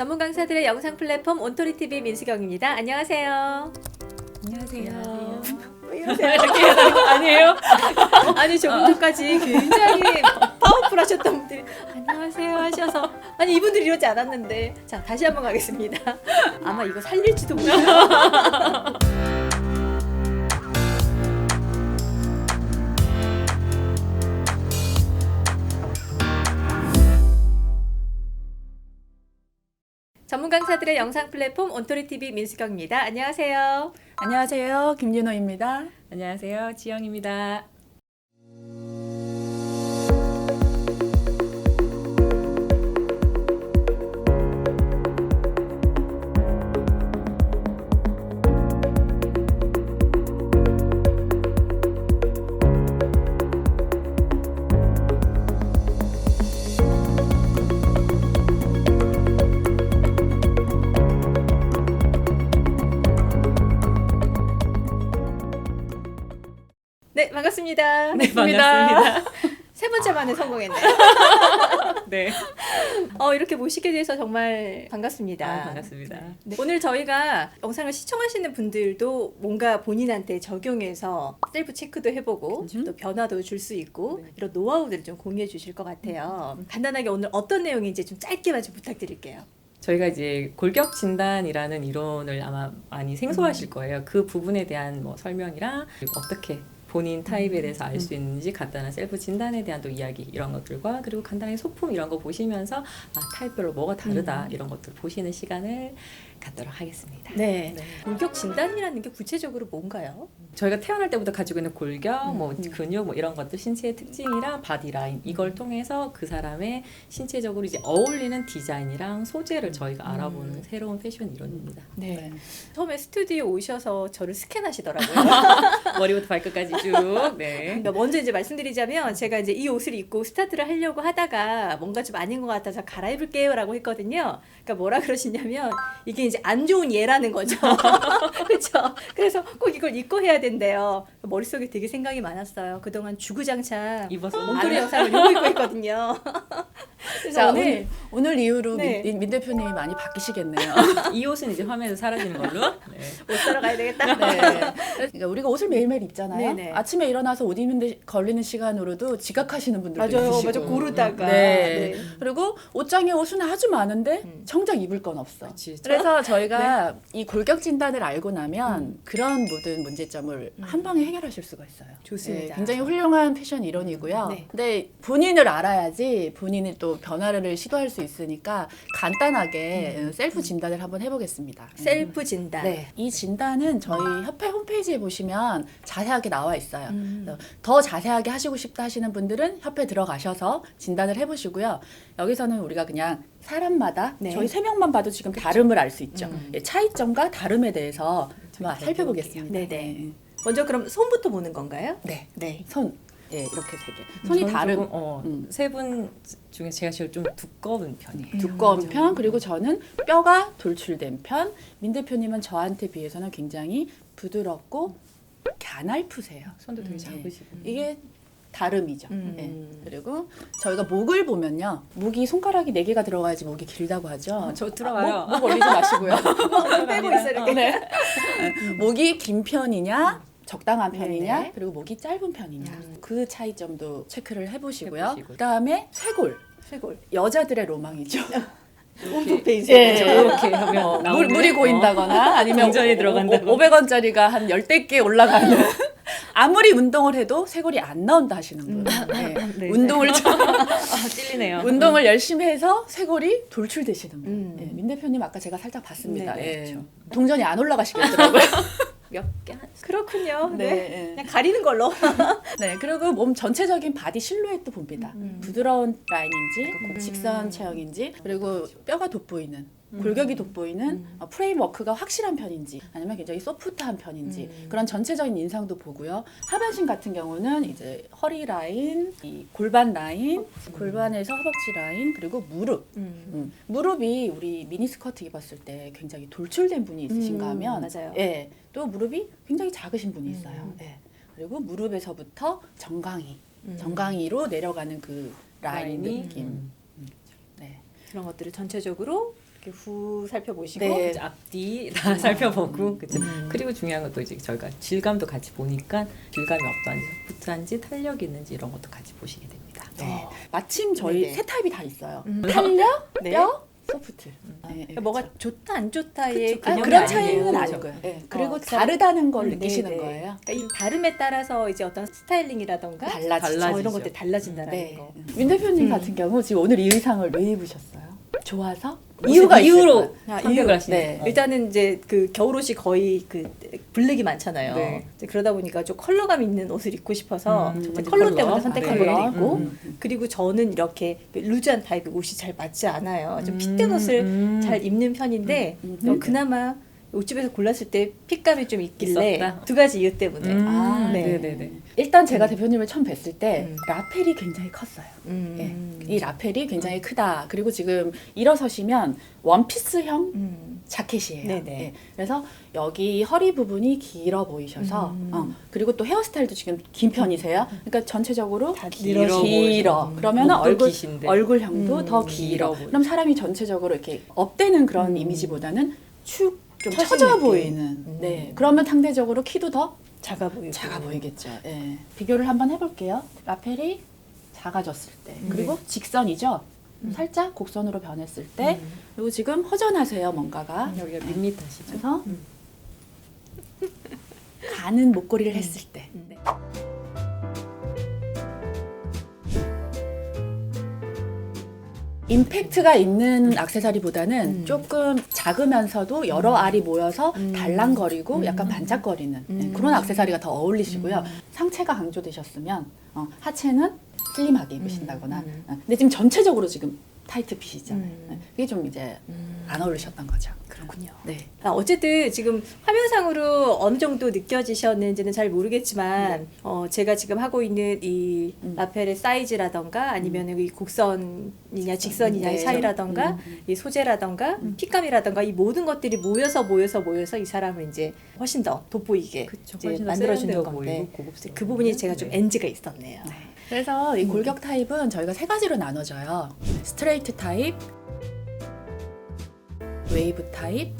전문 강사들의 영상 플랫폼 온토리 TV 민수경입니다. 안녕하세요. 안녕하세요. 거 아니에요? 아니 조금 전까지 굉장히 파워풀하셨던 분들이 안녕하세요 하셔서 아니 이분들이 이러지 않았는데 자 다시 한번 가겠습니다. 아마 이거 살릴지도 몰라요. 전문 강사들의 영상 플랫폼 온토리 TV 민수경입니다. 안녕하세요. 안녕하세요. 김윤호입니다. 안녕하세요. 지영입니다. 반갑습니다. 네. 세 번째 만에 성공했네요. 네. 어, 이렇게 모시게 돼서 정말 반갑습니다. 아, 반갑습니다. 네, 오늘 저희가 영상을 시청하시는 분들도 뭔가 본인한테 적용해서 셀프 체크도 해보고 음. 또 변화도 줄 수 있고 네. 이런 노하우들을 좀 공유해 주실 것 같아요. 음. 간단하게 오늘 어떤 내용인지 좀 짧게만 좀 부탁드릴게요. 저희가 이제 골격 진단이라는 이론을 아마 많이 생소하실 거예요. 그 부분에 대한 뭐 설명이랑 어떻게 본인 타입에 대해서 알 수 있는지 간단한 셀프 진단에 대한 또 이야기 이런 것들과 그리고 간단하게 소품 이런 거 보시면서 아 타입별로 뭐가 다르다 음. 이런 것들 보시는 시간을 갖도록 하겠습니다. 네. 네. 골격 진단이라는 게 구체적으로 뭔가요? 저희가 태어날 때부터 가지고 있는 골격, 음, 뭐 음. 근육, 뭐 이런 것들 신체의 특징이랑 바디 라인 이걸 통해서 그 사람의 신체적으로 이제 어울리는 디자인이랑 소재를 저희가 음. 알아보는 새로운 패션 이론입니다. 네. 처음에 스튜디오 오셔서 저를 스캔하시더라고요. 머리부터 발끝까지 쭉. 네. 그러니까 먼저 이제 말씀드리자면 제가 이제 이 옷을 입고 스타트를 하려고 하다가 뭔가 좀 아닌 것 같아서 갈아입을게요라고 했거든요. 그러니까 뭐라 그러시냐면 이게 이제 안 좋은 예라는 거죠. 그렇죠. 그래서 꼭 이걸 입고 해야 된대요. 머릿속에 되게 생각이 많았어요. 그동안 주구장창 입어서 몽토리 영상을 요거 입고 있거든요. 자 오늘 오늘 오늘 이후로 네. 민, 민 대표님이 많이 바뀌시겠네요. 이 옷은 이제 화면에서 사라지는 걸로. 네. 옷 사러 가야 되겠다. 네. 그러니까 우리가 옷을 매일매일 입잖아요. 네네. 아침에 일어나서 옷 입는데 걸리는 시간으로도 지각하시는 분들도 맞아요. 있으시고. 맞아 고르다가. 네. 그리고 옷장에 옷은 아주 많은데 음. 정작 입을 건 없어. 그치. 그래서 저희가 이 골격 진단을 알고 나면 그런 모든 문제점을 음. 한 방에 해결하실 수가 있어요. 좋습니다. 네, 굉장히 훌륭한 패션 이론이고요. 네. 근데 본인을 알아야지 본인이 또 변화를 시도할 수 있으니까 간단하게 음. 셀프 진단을 한번 해보겠습니다. 셀프 진단. 네, 이 진단은 저희 협회 홈페이지에 보시면 자세하게 나와 있어요. 음. 더 자세하게 하시고 싶다 하시는 분들은 협회 들어가셔서 진단을 해보시고요. 여기서는 우리가 그냥 사람마다 네. 저희 세 명만 봐도 지금 다름을 알 수 있죠. 음. 예, 차이점과 다름에 대해서 좀 살펴보겠습니다. 네네. 먼저 그럼 손부터 보는 건가요? 네. 네. 손. 예, 이렇게 세 개. 손이 저는 다른 조금, 어, 음. 세 분 중에 제가 제일 좀 두꺼운 편이에요. 두꺼운 편 그리고 저는 뼈가 돌출된 편. 민 대표님은 저한테 비해서는 굉장히 부드럽고 가날프세요. 손도 되게 음. 작으시고. 이게 다름이죠. 음. 예. 그리고 저희가 목을 보면요. 목이 손가락이 네 개가 들어가야지 목이 길다고 하죠. 저 들어가요. 목, 목 올리지 마시고요. 빼고 있어 이렇게. 네. 목이 긴 편이냐, 적당한 편이냐, 네. 그리고 목이 짧은 편이냐. 음. 그 차이점도 체크를 해보시고요. 해보시고. 그다음에 쇄골. 쇄골. 여자들의 로망이죠. 홈페이지. 예. 이렇게 하면 어, 물, 물이 어. 고인다거나 아니면 동전이 들어간다거나. 500원짜리가 한 10대 개 올라가는 아무리 운동을 해도 쇄골이 안 나온다 하시는 분. 네. 네. 운동을 좀- 아, 찔리네요. 운동을 열심히 해서 쇄골이 돌출되시는 분. 음. 예, 민 대표님 아까 제가 살짝 봤습니다. 네, 예. 그렇죠. 동전이 안 올라가시겠더라고요. 몇 개. 그렇군요. 네. 네. 그냥 가리는 걸로. 네. 그리고 몸 전체적인 바디 실루엣도 봅니다. 음. 부드러운 라인인지 음. 직선 체형인지 그리고 뼈가 돋보이는 골격이 돋보이는 음. 어, 프레임워크가 확실한 편인지 아니면 굉장히 소프트한 편인지 음. 그런 전체적인 인상도 보고요. 하반신 같은 경우는 이제 허리 라인, 이 골반 라인, 골반에서 허벅지 라인 그리고 무릎. 음. 음, 무릎이 우리 미니스커트 입었을 때 굉장히 돌출된 분이 있으신가 음, 하면 맞아요. 예, 또 무릎이 굉장히 작으신 분이 있어요. 음. 예. 그리고 무릎에서부터 정강이, 음. 정강이로 내려가는 그 라인 라인이, 느낌. 음. 네. 그런 것들을 전체적으로 이렇게 후 살펴보시고 네. 앞뒤 다 살펴보고 그죠. 음. 그리고 중요한 것도 이제 저희가 질감도 같이 보니까 질감이 어떠한지 소프트한지 탄력이 있는지 이런 것도 같이 보시게 됩니다. 네. 마침 저희 네네. 세 타입이 다 있어요. 음. 탄력, 네. 뼈, 소프트. 네, 네, 그러니까 뭐가. 좋다 안 좋다의 그쵸. 아, 그런. 차이는 그렇죠. 아니고요. 네. 그리고 어, 다르다는 걸 음, 느끼시는 네네. 거예요. 그러니까 이 다름에 따라서 이제 어떤 스타일링이라던가 달라지죠. 어, 이런 달라지죠. 것들이 달라진다라는 네. 거. 윤 대표님 음. 같은 경우 지금 오늘 이 의상을 왜 입으셨어요? 좋아서? 이유가 이유로? 아, 선택을 이유. 하시는 네. 어. 일단은 이제 그 겨울옷이 거의 그 블랙이 많잖아요. 네. 이제 그러다 보니까 좀 컬러감 있는 옷을 입고 싶어서 음, 이제 컬러. 컬러 때문에 선택한 네. 있고 음. 그리고 저는 이렇게 그 루즈한 타입의 옷이 잘 맞지 않아요. 좀 핏된 음, 옷을 음. 잘 입는 편인데 음, 어, 음. 그나마 옷집에서 골랐을 때 핏감이 좀 있길래 있었다. 두 가지 이유 때문에 음, 아, 네. 네네네. 일단 제가 대표님을 처음 뵀을 때 음. 라펠이 굉장히 컸어요. 음. 예. 이 라펠이 굉장히 크다. 그리고 지금 일어서시면 원피스형 음. 자켓이에요. 네네. 예. 그래서 여기 허리 부분이 길어 보이셔서 음. 어, 그리고 또 헤어스타일도 지금 긴 편이세요. 그러니까 전체적으로 다 길어, 길어. 보이죠. 그러면 목도 얼굴 기신데. 얼굴형도 음. 더 길어 길어. 보이죠. 그럼 사람이 전체적으로 이렇게 업되는 그런 음. 이미지보다는 축 좀 처져 느낌. 보이는. 음. 네. 그러면 상대적으로 키도 더 작아 보이고 작아 보이겠죠. 예. 비교를 한번 해볼게요. 라펠이 작아졌을 때 음. 그리고 직선이죠. 음. 살짝 곡선으로 변했을 때 음. 그리고 지금 허전하세요 뭔가가. 여기가 네. 밋밋하시죠. 그래서 음. 가는 목걸이를 음. 했을 때 음. 네. 임팩트가 있는 액세서리보다는 음. 조금 작으면서도 여러 음. 알이 모여서 음. 달랑거리고 음. 약간 반짝거리는 네, 음. 그런 액세서리가 더 어울리시고요. 음. 상체가 강조되셨으면 어, 하체는 슬림하게 입으신다거나. 음. 어, 근데 지금 전체적으로 지금 타이트 핏이잖아요. 음. 네, 그게 좀 이제 음. 안 어울리셨던 거죠. 그렇군요. 네. 아, 어쨌든 지금 화면상으로 어느 정도 느껴지셨는지는 잘 모르겠지만 어, 제가 지금 하고 있는 이 음. 라펠의 사이즈라던가 아니면 이 곡선이냐 직선이냐의 네. 차이라던가 음. 이 소재라던가 음. 핏감이라던가 이 모든 것들이 모여서 모여서 모여서 이 사람을 이제 훨씬 더 돋보이게 그쵸. 이제 훨씬 더 만들어주는 건데 고급스러워 그 부분이? 제가 좀 네. NG가 있었네요. 그래서 이 음. 골격 타입은 저희가 세 가지로 나눠져요. 스트레이트 타입, 웨이브 타입,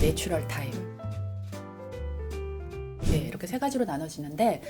내추럴 타입. 네, 이렇게 세 가지로 나눠지는데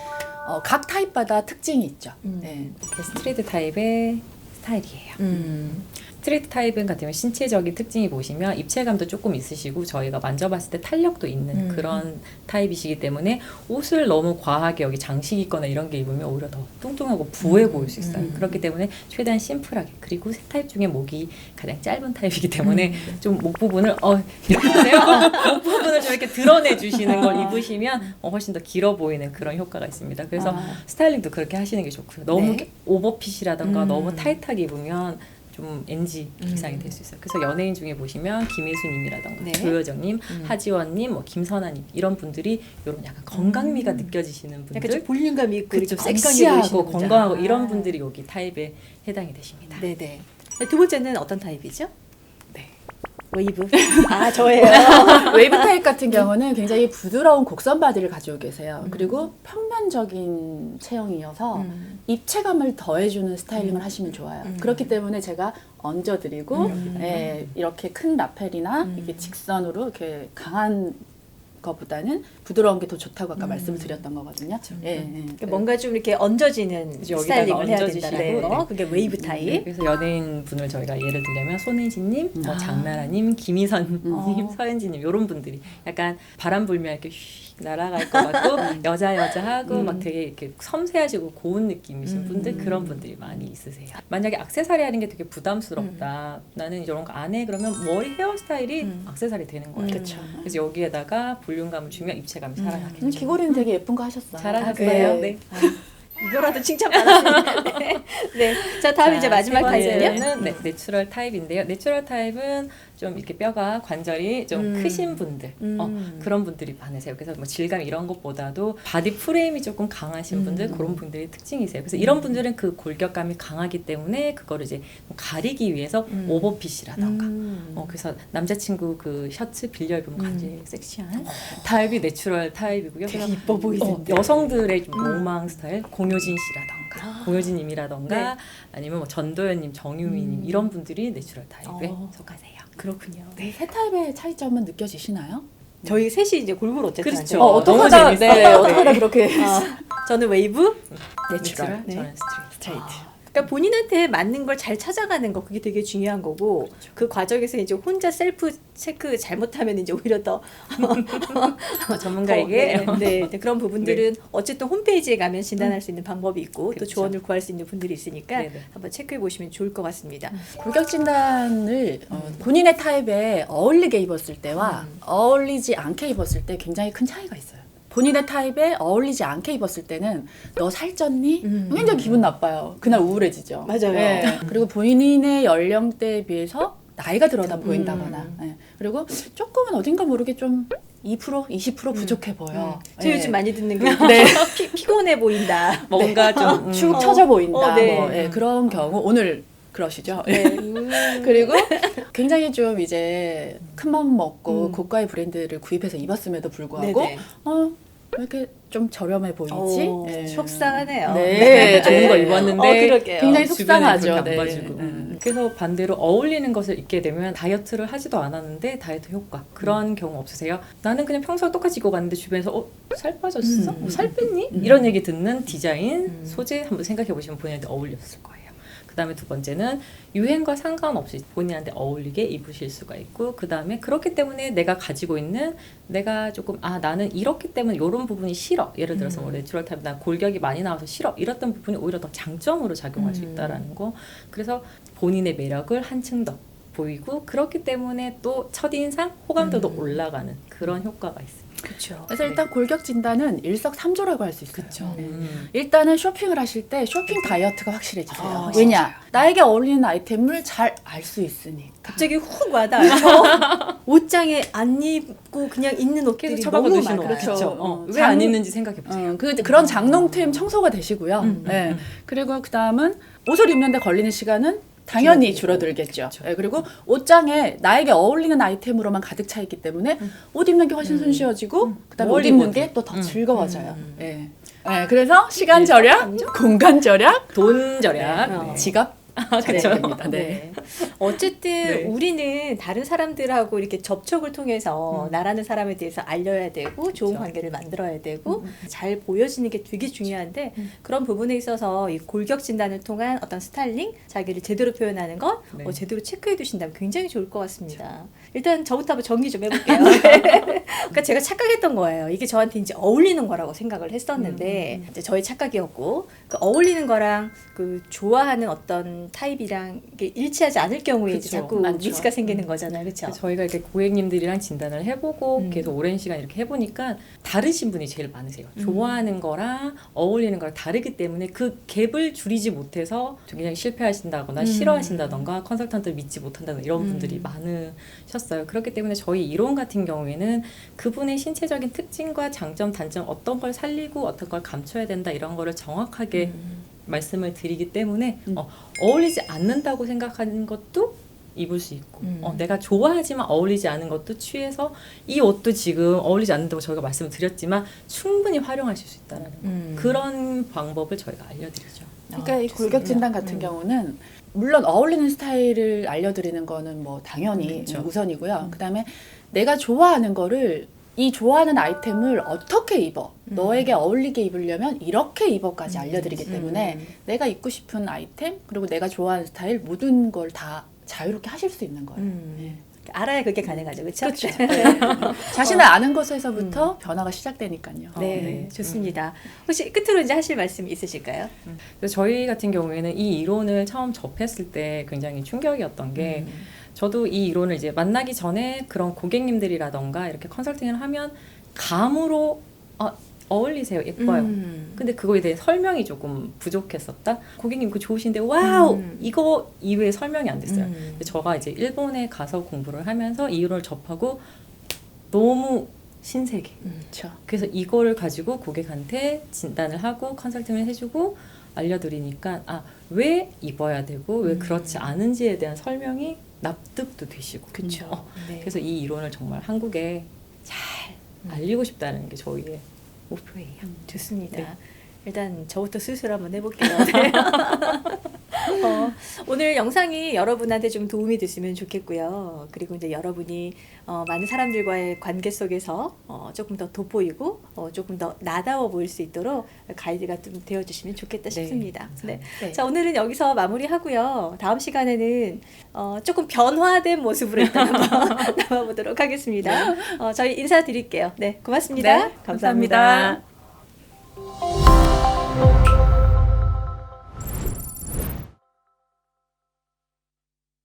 어, 각 타입마다 특징이 있죠. 음. 네. 이렇게 스트레이트 타입의 스타일이에요. 음. 스트레이트 타입은 경우 신체적인 특징이 보시면 입체감도 조금 있으시고 저희가 만져봤을 때 탄력도 있는 음. 그런 타입이시기 때문에 옷을 너무 과하게 여기 장식 있거나 이런 게 입으면 오히려 더 뚱뚱하고 부해 음. 보일 수 있어요. 음. 그렇기 때문에 최대한 심플하게 그리고 세 타입 중에 목이 가장 짧은 타입이기 때문에 음. 좀목 부분을 어 이렇게 하세요. 어, 목 부분을 좀 이렇게 드러내 주시는 걸 아. 입으시면 어, 훨씬 더 길어 보이는 그런 효과가 있습니다. 그래서 아, 스타일링도 그렇게 하시는 게 좋고요. 너무 네. 오버핏이라던가 음. 너무 타이트하게 입으면 좀 NG 음. 기상이 될 수 있어요. 그래서 연예인 중에 보시면 김혜수님이라던가 네. 조여정님, 음. 하지원님, 뭐 김선아님 이런 분들이 이런 약간 건강미가 음. 느껴지시는 약간 좀 분들, 볼륨감 있고 건강해 섹시하고 분들. 건강하고 아. 이런 분들이 여기 타입에 해당이 되십니다. 네네. 두 번째는 어떤 타입이죠? 네. 웨이브. 아 저예요. 웨이브 타입 같은 경우는 굉장히 부드러운 곡선 바디를 가지고 계세요. 음. 그리고 평면적인 체형이어서 음. 입체감을 더해주는 스타일링을 음. 하시면 좋아요. 음. 그렇기 때문에 제가 얹어드리고 음. 예, 이렇게 큰 라펠이나 음. 이렇게 직선으로 이렇게 강한 것보다는 부드러운 게 더 좋다고 아까 음. 말씀을 드렸던 거거든요. 예, 예. 그러니까 뭔가 좀 이렇게 얹어지는 그죠, 스타일링을 해야. 된다는 거. 네. 그게 웨이브 네, 타입. 그래서 연예인 분을 저희가 예를 들자면 손혜진님, 뭐 아. 장나라님, 김희선님, 어. 서현진님 이런 분들이 약간 바람 불면 이렇게 휙 날아갈 것 같고 여자 여자 하고 음. 막 되게 이렇게 섬세하시고 고운 느낌이신 음. 분들 그런 분들이 많이 있으세요. 만약에 액세서리 하는 게 되게 부담스럽다. 나는 이런 거 안 해. 그러면 머리 헤어스타일이 음. 액세서리 되는 거예요. 그쵸. 그래서 여기에다가 볼륨감을 주면 입체감이 음. 살아나겠죠. 음, 귀걸이는 되게 예쁜 거 하셨어요. 잘하셨어요. 아, 그래요? 네. 아, 이거라도 칭찬받았으니까. 네. 네. 자 다음 이제 마지막 세 타입은요. 네, 내추럴 타입인데요. 내추럴 타입은 좀 이렇게 뼈가 관절이 좀 음. 크신 분들 음. 어, 그런 분들이 많으세요. 그래서 뭐 질감 이런 것보다도 바디 프레임이 조금 강하신 음. 분들 그런 분들이 특징이세요. 그래서 이런 분들은 그 골격감이 강하기 때문에 그거를 이제 뭐 가리기 위해서 음. 오버핏이라던가 음. 어, 그래서 남자친구 그 셔츠 빌려 입으면 음. 굉장히 섹시한 타입이 내추럴 타입이고요. 되게 이뻐 어, 보이던데. 여성들의 좀 음. 로망 스타일, 공효진 씨라던가 아. 공효진님이라던가 네. 아니면 뭐 전도연님, 정유미님 음. 이런 분들이 내추럴 타입에 어. 속하세요. 그렇군요. 네, 세 타입의 차이점은 느껴지시나요? 저희 셋이 이제 골고루 어쨌든 그렇죠. 어, 어떡 너무 하다, 재밌어요. 네, 어떡 하다 그렇게. 어, 저는 웨이브, 내추럴, 네. 저는 스트레이트. 스트레이트. 그러니까 본인한테 맞는 걸 잘 찾아가는 거 그게 되게 중요한 거고 그 과정에서 이제 혼자 셀프 체크 잘못하면 이제 오히려 더 어, 전문가에게 더, 네, 네, 네, 그런 부분들은 어쨌든 홈페이지에 가면 진단할 수 있는 방법이 있고 또 그렇죠. 조언을 구할 수 있는 분들이 있으니까 네네. 한번 체크해 보시면 좋을 것 같습니다. 골격 진단을 어, 본인의 타입에 어울리게 입었을 때와 음. 어울리지 않게 입었을 때 굉장히 큰 차이가 있어요. 본인의 타입에 어울리지 않게 입었을 때는 너 살쪘니? 음. 굉장히 기분 나빠요. 그날 우울해지죠. 맞아요. 예. 그리고 본인의 연령대에 비해서 나이가 들어다 보인다거나 음. 예. 그리고 조금은 어딘가 모르게 좀 2% 20% 부족해 보여. 저 예. 요즘 많이 듣는 게 네. 피, 피곤해 보인다. 뭔가 좀 음, 축 어. 처져 보인다. 어, 네. 뭐, 예, 그런 경우 오늘 그러시죠. 네. 그리고 굉장히 좀 이제 큰 마음 먹고 음. 고가의 브랜드를 구입해서 입었음에도 불구하고 네네. 어, 왜 이렇게 좀 저렴해 보이지? 오, 예. 속상하네요. 네, 좋은 거 네. 입었는데 어, 그러게요. 굉장히 속상하죠. 네. 봐주고. 음. 그래서 반대로 어울리는 것을 입게 되면 다이어트를 하지도 않았는데 다이어트 효과 그런 음. 경우 없으세요? 나는 그냥 평소와 똑같이 입고 갔는데 주변에서 어, 살 빠졌어? 음. 어, 살 뺐니? 음. 이런 얘기 듣는 디자인, 음. 소재 한번 생각해 보시면 본인한테 어울렸을 거예요. 그 다음에 두 번째는 유행과 상관없이 본인한테 어울리게 입으실 수가 있고 그 다음에 그렇기 때문에 내가 가지고 있는 내가 조금 아 나는 이렇기 때문에 이런 부분이 싫어 예를 들어서 음. 뭐 내추럴 타입 나 골격이 많이 나와서 싫어 이랬던 부분이 오히려 더 장점으로 작용할 수 음. 있다라는 거 그래서 본인의 매력을 한층 더 보이고 그렇기 때문에 또 첫인상 호감도도 음. 올라가는 그런 효과가 있습니다. 그렇죠. 그래서 일단 골격 진단은 일석삼조라고 할 수 있어요. 그쵸. 네. 음. 일단은 쇼핑을 하실 때 쇼핑 다이어트가 확실해지세요. 아, 왜냐? 나에게 어울리는 아이템을 잘 알 수 있으니까. 갑자기 훅 와닿아서 옷장에 안 입고 그냥 있는 옷들이 계속 너무 많아요. 거 그렇죠. 어, 음. 왜안 장- 있는지 생각해 보세요. 음, 그, 그런 장롱템 청소가 되시고요. 음, 네. 음. 그리고 그 다음은 옷을 입는데 걸리는 시간은 당연히 줄어들겠죠. 그렇죠. 네, 그리고 옷장에 나에게 어울리는 아이템으로만 가득 차 있기 때문에 옷 입는 게 훨씬 음. 손쉬워지고 그다음에 옷뭘 입는. 게 또더 음. 즐거워져요. 음. 네. 네, 그래서 시간 절약, 공간 절약, 돈 절약. 네. 네. 지갑 그렇죠. 네. 네. 어쨌든 네. 우리는 다른 사람들하고 이렇게 접촉을 통해서 음. 나라는 사람에 대해서 알려야 되고 좋은 그렇죠. 관계를 만들어야 되고 음. 잘 보여지는 게 되게 중요한데 음. 그런 부분에 있어서 이 골격 진단을 통한 어떤 스타일링 자기를 제대로 표현하는 것 네. 어, 제대로 체크해 두신다면 굉장히 좋을 것 같습니다. 일단 저부터 한번 정리 좀 해볼게요. 그러니까 제가 착각했던 거예요. 이게 저한테 이제 어울리는 거라고 생각을 했었는데 음, 음. 이제 저의 착각이었고 그 어울리는 거랑 그 좋아하는 어떤 타입이랑 일치하지 않을 경우에 그쵸. 자꾸 많죠. 믹스가 생기는 거잖아요, 그렇죠? 저희가 이렇게 고객님들이랑 진단을 해보고 음. 계속 오랜 시간 이렇게 해보니까 다르신 분이 제일 많으세요. 음. 좋아하는 거랑 어울리는 거랑 다르기 때문에 그 갭을 줄이지 못해서 굉장히 실패하신다거나 음. 싫어하신다던가 컨설턴트를 믿지 못한다는 이런 음. 분들이 많으셨어요. 그렇기 때문에 저희 이론 같은 경우에는 그분의 신체적인 특징과 장점, 단점 어떤 걸 살리고 어떤 걸 감춰야 된다 이런 거를 정확하게 음. 말씀을 드리기 때문에 음. 어, 어울리지 않는다고 생각하는 것도 입을 수 있고 음. 어, 내가 좋아하지만 어울리지 않은 것도 취해서 이 옷도 지금 어울리지 않는다고 저희가 말씀을 드렸지만 충분히 활용하실 수 있다는 음. 그런 방법을 저희가 알려드리죠. 그러니까 아, 이. 골격 진단 같은 음. 경우는 물론 어울리는 스타일을 알려드리는 거는 뭐 당연히 그렇죠. 우선이고요. 음. 그다음에 내가 좋아하는 거를 이 좋아하는 아이템을 어떻게 입어 음. 너에게 어울리게 입으려면 이렇게 입어까지 음. 알려드리기 때문에 음. 내가 입고 싶은 아이템 그리고 내가 좋아하는 스타일 모든 걸 다 자유롭게 하실 수 있는 거예요. 음. 네. 알아야 그게 가능하죠, 그렇죠? 자신을 아는 것에서부터 변화가 시작되니까요. 네, 네. 좋습니다. 혹시 끝으로 이제 하실 말씀 있으실까요? 그래서 저희 같은 경우에는 이 이론을 처음 접했을 때 굉장히 충격이었던 게 음. 저도 이 이론을 이제 만나기 전에 그런 고객님들이라던가 이렇게 컨설팅을 하면 감으로 어, 어울리세요 예뻐요 음. 근데 그거에 대해 설명이 조금 부족했었다. 고객님 그 좋으신데 와우 음. 이거 이외에 설명이 안 됐어요. 음. 근데 제가 이제 일본에 가서 공부를 하면서 이 이론을 접하고 너무 신세계. 음. 그래서 이거를 가지고 고객한테 진단을 하고 컨설팅을 해주고 알려드리니까 아 왜 입어야 되고 왜 음. 그렇지 않은지에 대한 설명이 납득도 되시고. 그렇죠. 어, 네. 그래서 이 이론을 정말 한국에 잘 음. 알리고 싶다는 게 저희의 목표예요. 좋습니다. 네. 일단 저부터 수술 한번 해볼게요. 네. 어, 오늘 영상이 여러분한테 좀 도움이 됐으면 좋겠고요. 그리고 이제 여러분이 어, 많은 사람들과의 관계 속에서 어, 조금 더 돋보이고 어, 조금 더 나다워 보일 수 있도록 가이드가 좀 되어주시면 좋겠다 싶습니다. 네. 네. 자 오늘은 여기서 마무리하고요. 다음 시간에는 어, 조금 변화된 모습으로 일단 한번 나와보도록 하겠습니다. 어, 저희 인사드릴게요. 네, 고맙습니다. 네, 감사합니다.